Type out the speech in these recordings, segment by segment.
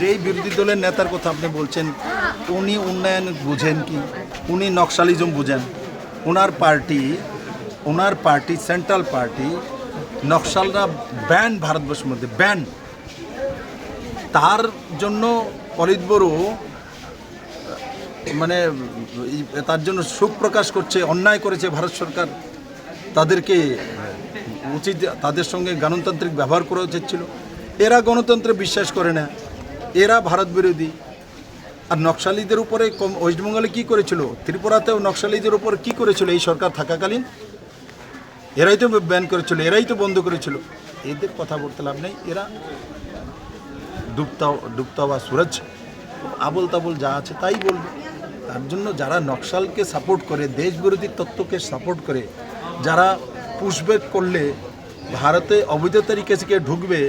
যেই বিরোধী দলের নেতার কথা আপনি বলছেন, উনি উন্নয়ন বুঝেন কি? উনি নকশালিজম বুঝেন। ওনার পার্টি ওনার পার্টি, সেন্ট্রাল পার্টি, নকশালরা ব্যান ভারতবর্ষের মধ্যে, ব্যান। তার জন্য অরিত বড়ু মানে তার জন্য সুখ প্রকাশ করছে, অন্যায় করেছে ভারত সরকার। তাদেরকে উচিত, তাদের সঙ্গে গণতান্ত্রিক ব্যবহার করা উচিত ছিল। এরা গণতন্ত্রে বিশ্বাস করে না। এরা ভারত বিরোধী। আর নকশালীদের উপরে ওয়েস্টবেঙ্গলে কী করেছিল? ত্রিপুরাতেও নকশালীদের উপর কী করেছিল এই সরকার থাকাকালীন? এরাই তো ব্যান করেছিল, এরাই তো বন্ধ করেছিল। এদের কথা বলতে লাভ নেই। এরা ডুবতা ডুবতা বা সুরজ। আবল তাবল যা আছে তাই বলবে। তার জন্য যারা নকশালকে সাপোর্ট করে দেশ বিরোধী তত্ত্বকে সাপোর্ট করে, যারা পুশব্যাক করলে, ভারতে অবৈধ তরিকে ঢুকবে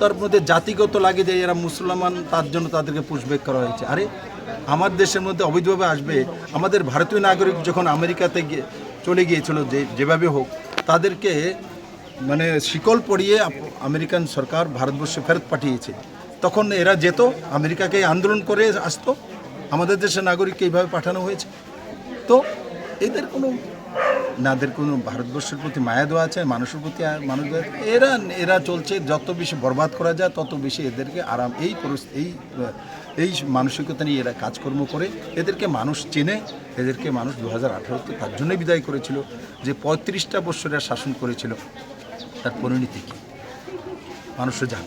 তার মধ্যে জাতিগত লাগে যে এরা মুসলমান, তার জন্য তাদেরকে পুশব্যাক করা হয়েছে। আরে, আমার দেশের মধ্যে অবৈধভাবে আসবে, আমাদের ভারতীয় নাগরিক যখন আমেরিকাতে গিয়ে চলে গিয়েছিল যে, যেভাবে হোক, তাদেরকে মানে শিকল পড়িয়ে আমেরিকান সরকার ভারতবর্ষে ফেরত পাঠিয়েছে। তখন এরা যেত, আমেরিকাকে আন্দোলন করে আসতো, আমাদের দেশের নাগরিককে এইভাবে পাঠানো হয়েছে। তো এদের কোনো নাদের কোনো ভারতবর্ষের প্রতি মায়া দেওয়া আছে? মানুষের প্রতি মানুষ এরা এরা চলছে, যত বেশি বরবাদ করা যায়, তত বেশি এদেরকে আরাম, এই এই এই মানসিকতা নিয়ে এরা কাজকর্ম করে। এদেরকে মানুষ চেনে, এদেরকে মানুষ দু হাজার আঠারোতে তার জন্যই বিদায় করেছিল, যে পঁয়ত্রিশটা বছরের শাসন করেছিল। তার পরিণতি কী? মানুষও জানে